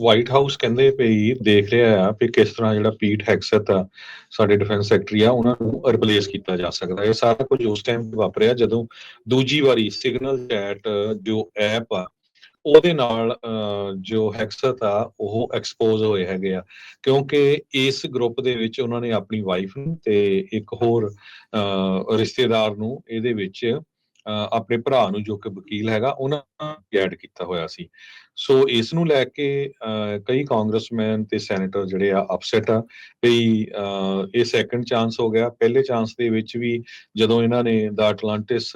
White house ਕਹਿੰਦੇ ਪਈ ਦੇਖ ਰਿਹਾ ਆ ਕਿ ਕਿਸ ਤਰ੍ਹਾਂ ਜਿਹੜਾ ਪੀਟ ਹੈਕਸਟ ਆ ਸਾਡੇ ਡਿਫੈਂਸ ਸੈਕਟਰੀ ਆ ਉਹਨਾਂ ਨੂੰ ਰਿਪਲੇਸ ਕੀਤਾ ਜਾ ਸਕਦਾ। ਇਹ ਸਾਰਾ ਕੁਝ ਉਸ ਟਾਈਮ ਵਾਪਰਿਆ ਜਦੋਂ ਦੂਜੀ ਵਾਰੀ ਸਿਗਨਲ ਚੈਟ ਜੋ ਐਪ ਆ ਉਹਦੇ ਨਾਲ ਜੋ ਹੈਕਸਟ ਆ ਉਹ ਐਕਸਪੋਜ਼ ਹੋਏ ਹੈਗੇ ਆ। ਕਿਉਂਕਿ ਇਸ ਗਰੁੱਪ ਦੇ ਵਿੱਚ ਉਹਨਾਂ ਨੇ ਆਪਣੀ ਵਾਈਫ ਨੂੰ ਤੇ ਇੱਕ ਹੋਰ ਅਹ, ਰਿਸ਼ਤੇਦਾਰ ਨੂੰ ਇਹਦੇ ਵਿੱਚ ਆਪਣੇ ਭਰਾ ਨੂੰ ਜੋ ਕਿ ਵਕੀਲ ਹੈਗਾ, ਉਹਨਾਂ ਐਡ ਕੀਤਾ ਹੋਇਆ ਸੀ। ਸੋ ਇਸ ਨੂੰ ਲੈ ਕੇ ਕਈ ਕਾਂਗਰਸਮੈਨ ਤੇ ਸੈਨੇਟਰ ਜਿਹੜੇ ਆ ਅਪਸੈਟ ਆ। ਵੀ ਇਹ ਸੈਕੰਡ ਚਾਂਸ ਹੋ ਗਿਆ। ਪਹਿਲੇ ਚਾਂਸ ਦੇ ਵਿੱਚ ਵੀ ਜਦੋਂ ਇਹਨਾਂ ਨੇ ਦਾ ਅਟਲਾਂਟਿਸ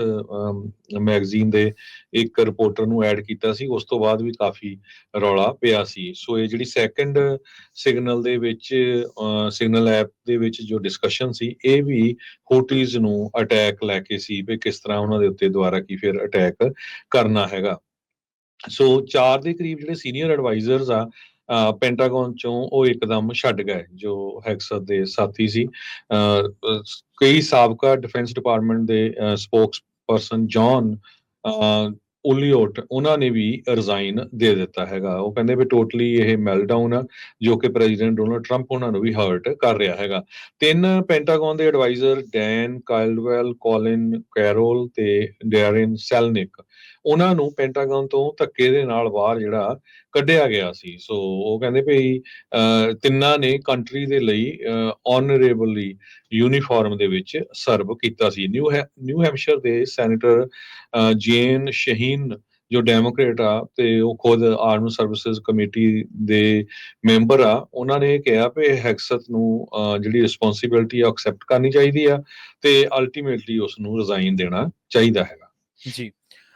ਮੈਗਜ਼ੀਨ ਦੇ ਇੱਕ ਰਿਪੋਰਟਰ ਨੂੰ ਐਡ ਕੀਤਾ ਸੀ, ਉਸ ਤੋਂ ਬਾਅਦ ਵੀ ਕਾਫੀ ਰੌਲਾ ਪਿਆ ਸੀ। ਸੋ ਇਹ ਜਿਹੜੀ ਸੈਕੰਡ ਸਿਗਨਲ ਦੇ ਵਿੱਚ ਸਿਗਨਲ ਐਪ ਦੇ ਵਿੱਚ ਜੋ ਡਿਸਕਸ਼ਨ ਸੀ ਇਹ ਵੀ ਹੋਟੀਜ਼ ਨੂੰ ਅਟੈਕ ਲੈ ਕੇ ਸੀ ਵੀ ਕਿਸ ਤਰ੍ਹਾਂ ਉਹਨਾਂ ਦੇ ਉੱਤੇ ਦੁਬਾਰਾ ਕੀ ਫਿਰ ਅਟੈਕ ਕਰਨਾ ਹੈਗਾ। ਸੋ ਚਾਰ ਦੇ ਕਰੀਬ ਜਿਹੜੇ ਸੀਨੀਅਰ ਐਡਵਾਈਜ਼ਰਸ ਆ ਪੈਂਟਾਗਨ ਚੋਂ ਉਹ ਇੱਕਦਮ ਛੱਡ ਗਏ ਜੋ ਹੈਕਸਰ ਦੇ ਸਾਥੀ ਸੀ। ਅਹ, ਕਈ ਸਾਬਕਾ ਡਿਫੈਂਸ ਡਿਪਾਰਟਮੈਂਟ ਦੇ ਸਪੋਕਸ ਪਰਸਨ ਜੌਨ ਉਲੀਓਟ, ਉਹਨਾਂ ਨੇ ਵੀ ਰਿਜ਼ਾਈਨ ਦੇ ਦਿੱਤਾ ਹੈਗਾ। ਉਹ ਕਹਿੰਦੇ ਵੀ ਟੋਟਲੀ ਇਹ ਮੈਲਡਾਊਨ ਆ, ਜੋ ਕਿ ਪ੍ਰੈਜ਼ੀਡੈਂਟ ਡੋਨਲਡ ਟਰੰਪ ਉਹਨਾਂ ਨੂੰ ਵੀ ਹਰਟ ਕਰ ਰਿਹਾ ਹੈਗਾ। ਤਿੰਨ ਪੈਂਟਾਗਨ ਦੇ adviser Dan Caldwell Colin Carroll ਤੇ ਡੈਰਿਨ ਸੈਲਨਿਕ ਉਹਨਾਂ ਨੂੰ ਪੈਂਟਾਗਨ ਤੋਂ ਧੱਕੇ ਦੇ ਨਾਲ ਬਾਹਰ ਜਿਹੜਾ ਕੱਢਿਆ ਗਿਆ ਸੀ। ਸੋ ਉਹ ਕਹਿੰਦੇ ਭਈ ਤਿੰਨਾਂ ਨੇ ਕੰਟਰੀ ਦੇ ਲਈ ਆਨਰੇਬਲੀ ਯੂਨੀਫਾਰਮ ਦੇ ਵਿੱਚ ਸਰਵ ਕੀਤਾ ਸੀ। ਨਿਊ ਹੈ ਨਿਊ ਹੈਮਸ਼ਰ ਦੇ ਸੈਨੇਟਰ ਜੇਨ ਸ਼ਹੀਨ ਜੋ ਡੈਮੋਕ੍ਰੇਟ ਆ ਤੇ ਉਹ ਖੁਦ ਆਰਮ ਸਰਵਿਸਿਜ਼ ਕਮੇਟੀ ਦੇ ਮੈਂਬਰ ਆ ਉਹਨਾਂ ਨੇ ਕਿਹਾ ਕਿ ਹੈਕਸਤ ਨੂੰ ਅਹ, ਜਿਹੜੀ ਰਿਸਪੌਂਸਿਬਿਲਟੀ ਆ ਐਕਸੈਪਟ ਕਰਨੀ ਚਾਹੀਦੀ ਆ ਤੇ ਅਲਟੀਮੇਟਲੀ ਉਸ ਨੂੰ ਰਿਜ਼ਾਈਨ ਦੇਣਾ ਚਾਹੀਦਾ ਹੈਗਾ। ਜੀ।